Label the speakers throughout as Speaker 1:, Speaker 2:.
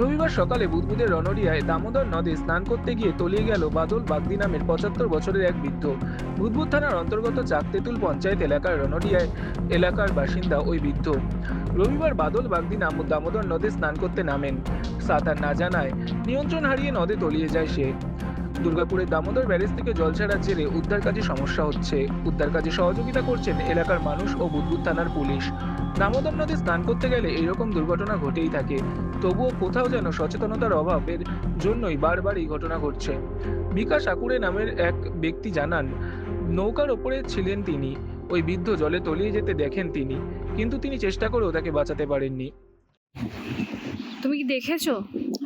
Speaker 1: রবিবার সকালে বুদবুদের রনরিয়ায় দামোদর নদে স্নান করতে গিয়ে তলিয়ে গেল বাদল বাগদি নামের পঁচাত্তর বছরের এক বৃদ্ধ। বুদবুদ থানার অন্তর্গত চাকতেতুল পঞ্চায়েত এলাকার রনরিয়ায় এলাকার বাসিন্দা ওই বৃদ্ধ। রবিবার বাদল বাগদি নাম দামোদর নদে স্নান করতে নামেন। সাঁতার না জানায় নিয়ন্ত্রণ হারিয়ে নদে তলিয়ে যায় সে। দুর্গাপুরের দামোদর ব্যারেজ থেকে জল ছাড়ার জেরে উদ্ধার কাজে সমস্যা হচ্ছে। উদ্ধার কাজে সহযোগিতা করছেন এলাকার মানুষ ও বুদবুদ থানার পুলিশ। দামোদর নদে স্নান করতে গেলে এরকম দুর্ঘটনা ঘটেই থাকে। তবুও কোথাও যেন সচেতনতার অভাবের জন্যই বারবার এই ঘটনা ঘটছে। বিকাশ আকুরে নামের এক ব্যক্তি জানান নৌকার ওপরে ছিলেন তিনি। ওই বৃদ্ধ জলে তলিয়ে যেতে দেখেন তিনি কিন্তু তিনি চেষ্টা করেও তাকে বাঁচাতে পারেননি।
Speaker 2: তুমি কি দেখেছ?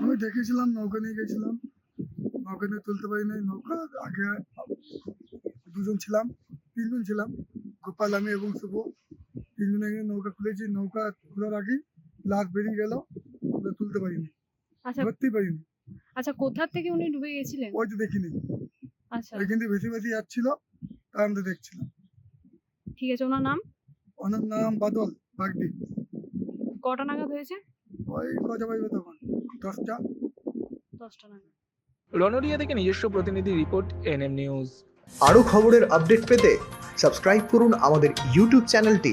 Speaker 3: আমি দেখেছিলাম নৌকা নিয়ে গেছিলাম। নৌকা নিয়ে তুলতে পারি নাই নৌকা আগে দুজন ছিলাম তিনজন ছিলাম গোপাল আমি এবং শুভ। তিনজনে গিয়ে নৌকা খুলেছি নৌকা খোলার আগে লাশ বেরিয়ে গেল তুলতে পারিনি
Speaker 2: আচ্ছা।
Speaker 3: ধরতেই পারিনি।
Speaker 2: আচ্ছা কোথা থেকে উনি ডুবে গেছিলেন?
Speaker 3: ওই তো দেখিনি।
Speaker 2: আচ্ছা।
Speaker 3: ওইখান থেকে ভেসে ভেসে যাচ্ছিল তাই আমরা দেখছিলাম।
Speaker 2: ঠিক আছে ওনার নাম?
Speaker 3: ওনার নাম বাদল বাগদি।
Speaker 2: কটা নাগাদ হয়েছে?
Speaker 3: ওই কটা বাজবে তখন দশটা।
Speaker 2: দশটা নাগাদ।
Speaker 1: রনরিয়া থেকে নিজস্ব প্রতিনিধি রিপোর্ট এনএম নিউজ।
Speaker 4: আরও খবরের আপডেট পেতে সাবস্ক্রাইব করুন আমাদের ইউটিউব চ্যানেলটি।